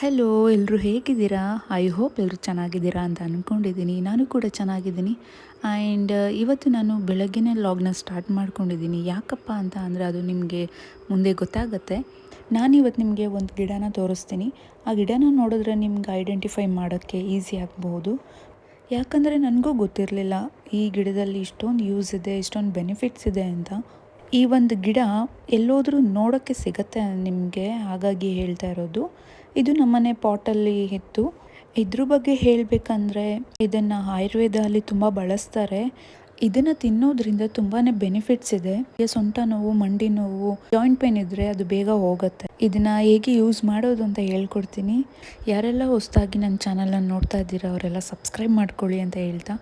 Hello ಎಲ್ಲರೂ ಹೇಗಿದ್ದೀರಾ? I hope ಎಲ್ಲರೂ ಚೆನ್ನಾಗಿದ್ದೀರಾ ಅಂತ ಅಂದ್ಕೊಂಡಿದ್ದೀನಿ ನಾನು ಕೂಡ ಚೆನ್ನಾಗಿದ್ದೀನಿ. ಆ್ಯಂಡ್ ಇವತ್ತು ನಾನು ಬೆಳಗ್ಗೆನೇ ಲಾಗ್ನ ಸ್ಟಾರ್ಟ್ ಮಾಡ್ಕೊಂಡಿದ್ದೀನಿ. ಯಾಕಪ್ಪ ಅಂತ ಅಂದರೆ ಅದು ನಿಮಗೆ ಮುಂದೆ ಗೊತ್ತಾಗತ್ತೆ. ನಾನಿವತ್ತು ನಿಮಗೆ ಒಂದು ಗಿಡನ ತೋರಿಸ್ತೀನಿ. ಆ ಗಿಡನ ನೋಡಿದ್ರೆ ನಿಮ್ಗೆ ಐಡೆಂಟಿಫೈ ಮಾಡೋಕ್ಕೆ ಈಸಿ ಆಗಬಹುದು ಯಾಕಂದರೆ ನನಗೂ ಗೊತ್ತಿರಲಿಲ್ಲ ಈ ಗಿಡದಲ್ಲಿ ಇಷ್ಟೊಂದು ಯೂಸ್ ಇದೆ, ಇಷ್ಟೊಂದು ಬೆನಿಫಿಟ್ಸ್ ಇದೆ ಅಂತ. ಈ ಒಂದು ಗಿಡ ಎಲ್ಲೋದ್ರೂ ನೋಡೋಕ್ಕೆ ಸಿಗತ್ತೆ ನಿಮಗೆ? ಹಾಗಾಗಿ ಹೇಳ್ತಾ ಇರೋದು. ಇದು ನಮ್ಮನೆ ಪಾಟಲ್ಲಿ ಇತ್ತು. ಇದ್ರ ಬಗ್ಗೆ ಹೇಳಬೇಕಂದ್ರೆ ಇದನ್ನು ಆಯುರ್ವೇದದಲ್ಲಿ ತುಂಬ ಬಳಸ್ತಾರೆ. ಇದನ್ನು ತಿನ್ನೋದ್ರಿಂದ ತುಂಬಾ ಬೆನಿಫಿಟ್ಸ್ ಇದೆ. ಸೊಂಟ ನೋವು, ಮಂಡಿ ನೋವು ಜಾಯಿಂಟ್ ಪೇನ್ ಇದ್ದರೆ ಅದು ಬೇಗ ಹೋಗುತ್ತೆ. ಇದನ್ನು ಹೇಗೆ ಯೂಸ್ ಮಾಡೋದು ಅಂತ ಹೇಳ್ಕೊಡ್ತೀನಿ. ಯಾರೆಲ್ಲ ಹೊಸದಾಗಿ ನನ್ನ ಚಾನಲನ್ನು ನೋಡ್ತಾ ಇದ್ದೀರಾ, ಅವರೆಲ್ಲ ಸಬ್ಸ್ಕ್ರೈಬ್ ಮಾಡ್ಕೊಳ್ಳಿ ಅಂತ ಹೇಳ್ತಾ.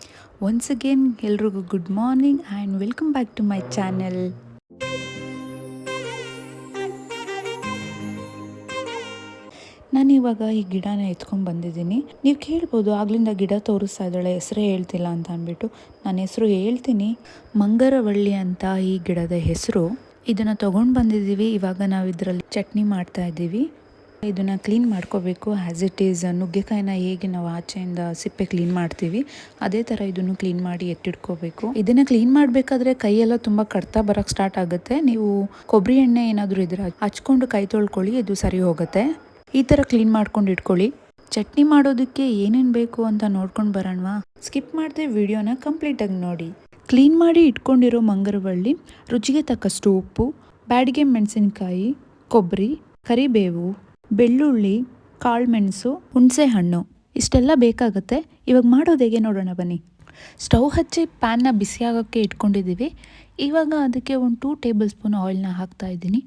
ಒನ್ಸ್ ಅಗೇನ್ ಎಲ್ರಿಗೂ good morning and welcome back to my channel ನಾನು ಇವಾಗ ಈ ಗಿಡನ ಎತ್ಕೊಂಡು ಬಂದಿದ್ದೀನಿ. ನೀವು ಕೇಳ್ಬೋದು, ಆಗ್ಲಿಂದ ಗಿಡ ತೋರಿಸ್ತಾ ಇದ್ದಾಳೆ, ಹೆಸರೇ ಹೇಳ್ತಿಲ್ಲ ಅಂತ ಅಂದ್ಬಿಟ್ಟು. ನಾನು ಹೆಸರು ಹೇಳ್ತೀನಿ. ಮಂಗರವಳ್ಳಿ ಅಂತ ಈ ಗಿಡದ ಹೆಸರು. ಇದನ್ನು ತೊಗೊಂಡು ಬಂದಿದ್ದೀವಿ. ಇವಾಗ ನಾವು ಇದರಲ್ಲಿ ಚಟ್ನಿ ಮಾಡ್ತಾ ಇದ್ದೀವಿ. ಇದನ್ನು ಕ್ಲೀನ್ ಮಾಡ್ಕೋಬೇಕು ಆ್ಯಸ್ ಇಟ್ ಈಸ್ ನುಗ್ಗೆಕಾಯಿನ ಹೇಗೆ ನಾವು ಆಚೆಯಿಂದ ಸಿಪ್ಪೆ ಕ್ಲೀನ್ ಮಾಡ್ತೀವಿ, ಅದೇ ಥರ ಇದನ್ನು ಕ್ಲೀನ್ ಮಾಡಿ ಎತ್ತಿಟ್ಕೋಬೇಕು. ಇದನ್ನು ಕ್ಲೀನ್ ಮಾಡಬೇಕಾದ್ರೆ ಕೈಯೆಲ್ಲ ತುಂಬ ಕಡ್ತಾ ಬರೋಕ್ಕೆ ಸ್ಟಾರ್ಟ್ ಆಗುತ್ತೆ. ನೀವು ಕೊಬ್ಬರಿ ಎಣ್ಣೆ ಏನಾದರೂ ಇದ್ರೆ ಹಚ್ಕೊಂಡು ಕೈ ತೊಳ್ಕೊಳ್ಳಿ, ಇದು ಸರಿ ಹೋಗುತ್ತೆ. ಈ ಥರ ಕ್ಲೀನ್ ಮಾಡ್ಕೊಂಡು ಇಟ್ಕೊಳ್ಳಿ. ಚಟ್ನಿ ಮಾಡೋದಕ್ಕೆ ಏನೇನು ಬೇಕು ಅಂತ ನೋಡ್ಕೊಂಡು ಬರೋಣವಾ? ಸ್ಕಿಪ್ ಮಾಡಿದೆ ವಿಡಿಯೋನ ಕಂಪ್ಲೀಟಾಗಿ ನೋಡಿ. ಕ್ಲೀನ್ ಮಾಡಿ ಇಟ್ಕೊಂಡಿರೋ ಮಂಗರವಳ್ಳಿ, ರುಚಿಗೆ ತಕ್ಕಷ್ಟು ಉಪ್ಪು, ಬ್ಯಾಡಿಗೆ ಮೆಣಸಿನಕಾಯಿ ಕೊಬ್ಬರಿ ಕರಿಬೇವು ಬೆಳ್ಳುಳ್ಳಿ, ಕಾಳುಮೆಣಸು ಹುಣಸೆ ಹಣ್ಣು ಇಷ್ಟೆಲ್ಲ ಬೇಕಾಗುತ್ತೆ. ಇವಾಗ ಮಾಡೋದು ಹೇಗೆ ನೋಡೋಣ ಬನ್ನಿ. ಸ್ಟೌವ್ ಹಚ್ಚಿ ಪ್ಯಾನ್ನ ಬಿಸಿಯಾಗೋಕ್ಕೆ ಇಟ್ಕೊಂಡಿದ್ದೀವಿ. ಇವಾಗ ಅದಕ್ಕೆ ಒಂದು ಟೂ ಟೇಬಲ್ ಸ್ಪೂನ್ ಆಯಿಲ್ನ ಹಾಕ್ತಾ ಇದ್ದೀನಿ.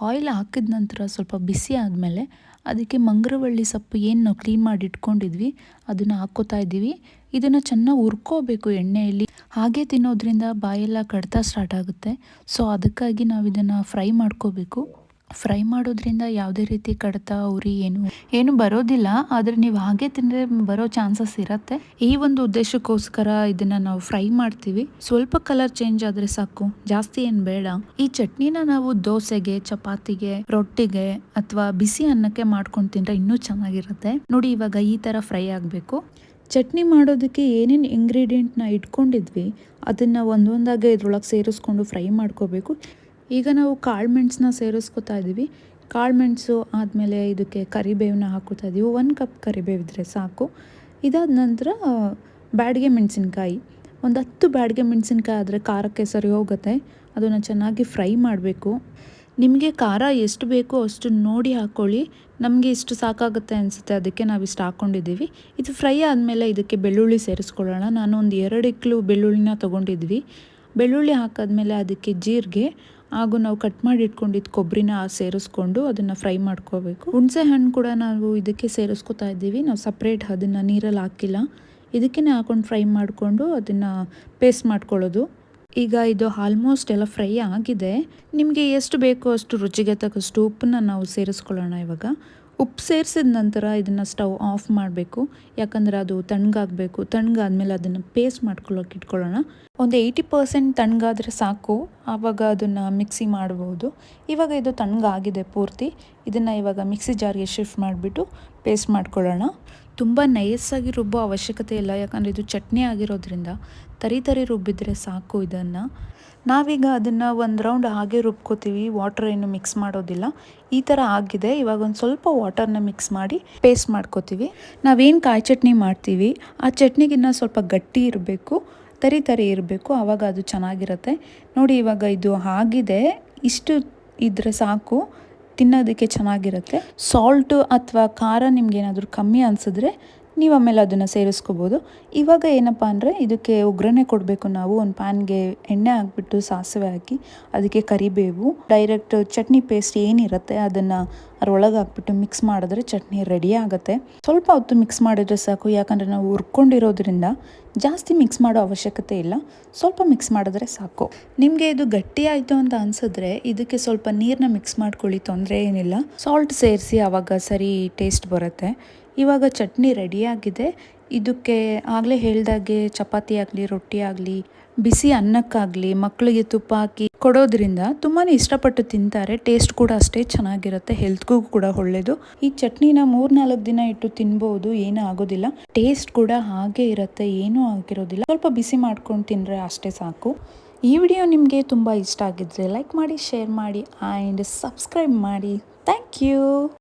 ಆಯಿಲ್ ಹಾಕಿದ ನಂತರ ಸ್ವಲ್ಪ ಬಿಸಿ ಆದಮೇಲೆ ಅದಕ್ಕೆ ಮಂಗರವಳ್ಳಿ ಸೊಪ್ಪು ಏನು ಕ್ಲೀನ್ ಮಾಡಿ ಇಟ್ಕೊಂಡಿದ್ವಿ. ಅದನ್ನು ಹಾಕ್ಕೋತಾ ಇದ್ದೀವಿ. ಇದನ್ನು ಚೆನ್ನಾಗಿ ಹುರ್ಕೋಬೇಕು ಎಣ್ಣೆಯಲ್ಲಿ. ಹಾಗೆ ತಿನ್ನೋದ್ರಿಂದ ಬಾಯೆಲ್ಲ ಕಡ್ತಾ ಸ್ಟಾರ್ಟ್ ಆಗುತ್ತೆ. ಸೊ ಅದಕ್ಕಾಗಿ ನಾವು ಇದನ್ನು ಫ್ರೈ ಮಾಡ್ಕೋಬೇಕು. ಫ್ರೈ ಮಾಡೋದ್ರಿಂದ ಯಾವುದೇ ರೀತಿ ಕಡತ, ಉರಿ ಏನು ಏನು ಬರೋದಿಲ್ಲ. ಆದರೆ ನೀವು ಹಾಗೆ ತಿಂದರೆ ಬರೋ ಚಾನ್ಸಸ್ ಇರುತ್ತೆ. ಈ ಒಂದು ಉದ್ದೇಶಕ್ಕೋಸ್ಕರ ಇದನ್ನ ನಾವು ಫ್ರೈ ಮಾಡ್ತೀವಿ. ಸ್ವಲ್ಪ ಕಲರ್ ಚೇಂಜ್ ಆದರೆ ಸಾಕು. ಜಾಸ್ತಿ ಏನು ಬೇಡ. ಈ ಚಟ್ನಿನ ನಾವು ದೋಸೆಗೆ, ಚಪಾತಿಗೆ, ರೊಟ್ಟಿಗೆ ಅಥವಾ ಬಿಸಿ ಅನ್ನಕ್ಕೆ ಮಾಡ್ಕೊಂಡು ತಿಂದ್ರೆ ಇನ್ನೂ ಚೆನ್ನಾಗಿರುತ್ತೆ. ನೋಡಿ ಇವಾಗ ಈ ಥರ ಫ್ರೈ ಆಗಬೇಕು. ಚಟ್ನಿ ಮಾಡೋದಕ್ಕೆ ಏನೇನು ಇಂಗ್ರೀಡಿಯೆಂಟ್ನ ಇಟ್ಕೊಂಡಿದ್ವಿ, ಅದನ್ನು ಒಂದೊಂದಾಗೆ ಇದ್ರೊಳಗೆ ಸೇರಿಸ್ಕೊಂಡು ಫ್ರೈ ಮಾಡ್ಕೋಬೇಕು. ಈಗ ನಾವು ಕಾಳು ಮೆಣಸನ್ನ ಸೇರಿಸ್ಕೊತಾ ಇದ್ದೀವಿ. ಕಾಳು ಮೆಣಸು ಆದಮೇಲೆ ಇದಕ್ಕೆ ಕರಿಬೇವನ್ನ ಹಾಕೋತಾ ಇದ್ದೀವಿ. ಒಂದು ಕಪ್ ಕರಿಬೇವಿದ್ರೆ ಸಾಕು. ಇದಾದ ನಂತರ ಬ್ಯಾಡಿಗೆ ಮೆಣಸಿನ್ಕಾಯಿ. ಒಂದು ಹತ್ತು ಬ್ಯಾಡಿಗೆ ಮೆಣಸಿನ್ಕಾಯಿ ಆದರೆ ಖಾರಕ್ಕೆ ಸರಿ ಹೋಗುತ್ತೆ. ಅದನ್ನು ಚೆನ್ನಾಗಿ ಫ್ರೈ ಮಾಡಬೇಕು. ನಿಮಗೆ ಖಾರ ಎಷ್ಟು ಬೇಕೋ ಅಷ್ಟು ನೋಡಿ ಹಾಕ್ಕೊಳ್ಳಿ ನಮಗೆ ಇಷ್ಟು ಸಾಕಾಗುತ್ತೆ ಅನಿಸುತ್ತೆ. ಅದಕ್ಕೆ ನಾವು ಇಷ್ಟು ಹಾಕ್ಕೊಂಡಿದ್ದೀವಿ ಇದು ಫ್ರೈ ಆದಮೇಲೆ ಇದಕ್ಕೆ ಬೆಳ್ಳುಳ್ಳಿ ಸೇರಿಸ್ಕೊಳ್ಳೋಣ. ನಾನು ಒಂದು ಎರಡು ಇಕ್ಲು ಬೆಳ್ಳುಳ್ಳಿನ ತೊಗೊಂಡಿದ್ವಿ. ಬೆಳ್ಳುಳ್ಳಿ ಹಾಕಾದ್ಮೇಲೆ ಅದಕ್ಕೆ ಜೀರಿಗೆ ಹಾಗೂ ನಾವು ಕಟ್ ಮಾಡಿ ಇಟ್ಕೊಂಡಿದ್ದು ಕೊಬ್ಬರಿನ ಸೇರಿಸ್ಕೊಂಡು ಅದನ್ನು ಫ್ರೈ ಮಾಡ್ಕೋಬೇಕು. ಹುಣಸೆ ಹಣ್ಣು ಕೂಡ ನಾವು ಇದಕ್ಕೆ ಸೇರಿಸ್ಕೊತಾ ಇದ್ದೀವಿ. ನಾವು ಸಪ್ರೇಟ್ ಅದನ್ನು ನೀರಲ್ಲಿ ಹಾಕಿಲ್ಲ. ಇದಕ್ಕೇ ಹಾಕೊಂಡು ಫ್ರೈ ಮಾಡಿಕೊಂಡು ಅದನ್ನು ಪೇಸ್ಟ್ ಮಾಡ್ಕೊಳ್ಳೋದು. ಈಗ ಇದು ಆಲ್ಮೋಸ್ಟ್ ಎಲ್ಲ ಫ್ರೈ ಆಗಿದೆ. ನಿಮಗೆ ಎಷ್ಟು ಬೇಕೋ ಅಷ್ಟು ರುಚಿಗೆ ತಕ್ಕಷ್ಟು ಉಪ್ಪನ್ನ ನಾವು ಸೇರಿಸ್ಕೊಳ್ಳೋಣ ಇವಾಗ. ಉಪ್ಪು ಸೇರಿಸಿದ ನಂತರ ಇದನ್ನು ಸ್ಟವ್ ಆಫ್ ಮಾಡಬೇಕು. ಯಾಕಂದರೆ ಅದು ತಣ್ಣಗಾಗಬೇಕು. ತಣ್ಣಗಾದ್ಮೇಲೆ ಅದನ್ನು ಪೇಸ್ಟ್ ಮಾಡ್ಕೊಳ್ಳೋಕೆ ಇಟ್ಕೊಳ್ಳೋಣ. ಒಂದು ಏಯ್ಟಿ ಪರ್ಸೆಂಟ್ ತಣ್ಣಗಾದರೆ ಸಾಕು. ಆವಾಗ ಅದನ್ನು ಮಿಕ್ಸಿ ಮಾಡ್ಬೋದು. ಇವಾಗ ಇದು ತಣ್ಣಗಾಗಿದೆ ಪೂರ್ತಿ. ಇದನ್ನು ಇವಾಗ ಮಿಕ್ಸಿ ಜಾರ್ಗೆ ಶಿಫ್ಟ್ ಮಾಡಿಬಿಟ್ಟು ಪೇಸ್ಟ್ ಮಾಡ್ಕೊಳ್ಳೋಣ. ತುಂಬ ನೈಸಾಗಿ ರುಬ್ಬೋ ಅವಶ್ಯಕತೆ ಇಲ್ಲ, ಯಾಕಂದರೆ ಇದು ಚಟ್ನಿ ಆಗಿರೋದ್ರಿಂದ ತರಿ ತರಿ ರುಬ್ಬಿದ್ರೆ ಸಾಕು ಇದನ್ನು. ನಾವೀಗ ಅದನ್ನು ಒಂದು ರೌಂಡ್ ಹಾಗೆ ರುಬ್ಕೋತೀವಿ ವಾಟರ್ ಏನು ಮಿಕ್ಸ್ ಮಾಡೋದಿಲ್ಲ. ಈ ಥರ ಆಗಿದೆ, ಇವಾಗ ಒಂದು ಸ್ವಲ್ಪ ವಾಟರ್ನ ಮಿಕ್ಸ್ ಮಾಡಿ ಪೇಸ್ಟ್ ಮಾಡ್ಕೋತೀವಿ. ನಾವೇನು ಕಾಯಿ ಚಟ್ನಿ ಮಾಡ್ತೀವಿ, ಆ ಚಟ್ನಿಗಿನ್ನ ಸ್ವಲ್ಪ ಗಟ್ಟಿ ಇರಬೇಕು, ತರಿ ತರಿ ಇರಬೇಕು ಆವಾಗ ಅದು ಚೆನ್ನಾಗಿರುತ್ತೆ. ನೋಡಿ ಇವಾಗ ಇದು ಆಗಿದೆ, ಇಷ್ಟು ಇದ್ರೆ ಸಾಕು. ತಿನ್ನೋದಕ್ಕೆ ಚೆನ್ನಾಗಿರುತ್ತೆ. ಸಾಲ್ಟು ಅಥವಾ ಖಾರ ನಿಮ್ಗೇನಾದರೂ ಕಮ್ಮಿ ಅನಿಸಿದ್ರೆ ನೀವು ಆಮೇಲೆ ಅದನ್ನು ಸೇರಿಸ್ಕೋಬೋದು. ಇವಾಗ ಏನಪ್ಪ ಅಂದರೆ ಇದಕ್ಕೆ ಒಗ್ಗರಣೆ ಕೊಡಬೇಕು ನಾವು. ಒಂದು ಪ್ಯಾನ್ಗೆ ಎಣ್ಣೆ ಹಾಕ್ಬಿಟ್ಟು ಸಾಸಿವೆ ಹಾಕಿ, ಅದಕ್ಕೆ ಕರಿಬೇವು, ಡೈರೆಕ್ಟ್ ಚಟ್ನಿ ಪೇಸ್ಟ್ ಏನಿರುತ್ತೆ ಅದನ್ನು ಅದರೊಳಗೆ ಹಾಕ್ಬಿಟ್ಟು ಮಿಕ್ಸ್ ಮಾಡಿದ್ರೆ ಚಟ್ನಿ ರೆಡಿ ಆಗುತ್ತೆ. ಸ್ವಲ್ಪ ಹೊತ್ತು ಮಿಕ್ಸ್ ಮಾಡಿದರೆ ಸಾಕು. ಯಾಕಂದರೆ ನಾವು ಹುರ್ಕೊಂಡಿರೋದ್ರಿಂದ ಜಾಸ್ತಿ ಮಿಕ್ಸ್ ಮಾಡೋ ಅವಶ್ಯಕತೆ ಇಲ್ಲ. ಸ್ವಲ್ಪ ಮಿಕ್ಸ್ ಮಾಡಿದ್ರೆ ಸಾಕು. ನಿಮಗೆ ಇದು ಗಟ್ಟಿ ಆಯಿತು ಅಂತ ಅನಿಸಿದ್ರೆ ಇದಕ್ಕೆ ಸ್ವಲ್ಪ ನೀರನ್ನ ಮಿಕ್ಸ್ ಮಾಡ್ಕೊಳ್ಳಿ. ತೊಂದರೆ ಏನಿಲ್ಲ. ಸಾಲ್ಟ್ ಸೇರಿಸಿ ಆವಾಗ ಸರಿ ಟೇಸ್ಟ್ ಬರುತ್ತೆ. ಇವಾಗ ಚಟ್ನಿ ರೆಡಿಯಾಗಿದೆ ಇದಕ್ಕೆ ಆಗಲೇ ಹೇಳಿದಾಗೆ ಚಪಾತಿ ಆಗಲಿ, ರೊಟ್ಟಿ ಆಗಲಿ, ಬಿಸಿ ಅನ್ನಕ್ಕಾಗಲಿ ಮಕ್ಕಳಿಗೆ ತುಪ್ಪ ಹಾಕಿ ಕೊಡೋದ್ರಿಂದ ತುಂಬಾ ಇಷ್ಟಪಟ್ಟು ತಿಂತಾರೆ. ಟೇಸ್ಟ್ ಕೂಡ ಅಷ್ಟೇ ಚೆನ್ನಾಗಿರುತ್ತೆ ಹೆಲ್ತ್ಗೂ ಕೂಡ ಒಳ್ಳೇದು. ಈ ಚಟ್ನಿನ ಮೂರ್ನಾಲ್ಕು ದಿನ ಇಟ್ಟು ತಿನ್ಬೋದು, ಏನೂ ಆಗೋದಿಲ್ಲ. ಟೇಸ್ಟ್ ಕೂಡ ಹಾಗೆ ಇರುತ್ತೆ, ಏನೂ ಆಗಿರೋದಿಲ್ಲ. ಸ್ವಲ್ಪ ಬಿಸಿ ಮಾಡ್ಕೊಂಡು ತಿಂದರೆ ಅಷ್ಟೇ ಸಾಕು. ಈ ವಿಡಿಯೋ ನಿಮಗೆ ತುಂಬ ಇಷ್ಟ ಆಗಿದ್ರೆ ಲೈಕ್ ಮಾಡಿ ಶೇರ್ ಮಾಡಿ ಆ್ಯಂಡ್ ಸಬ್ಸ್ಕ್ರೈಬ್ ಮಾಡಿ. Thank you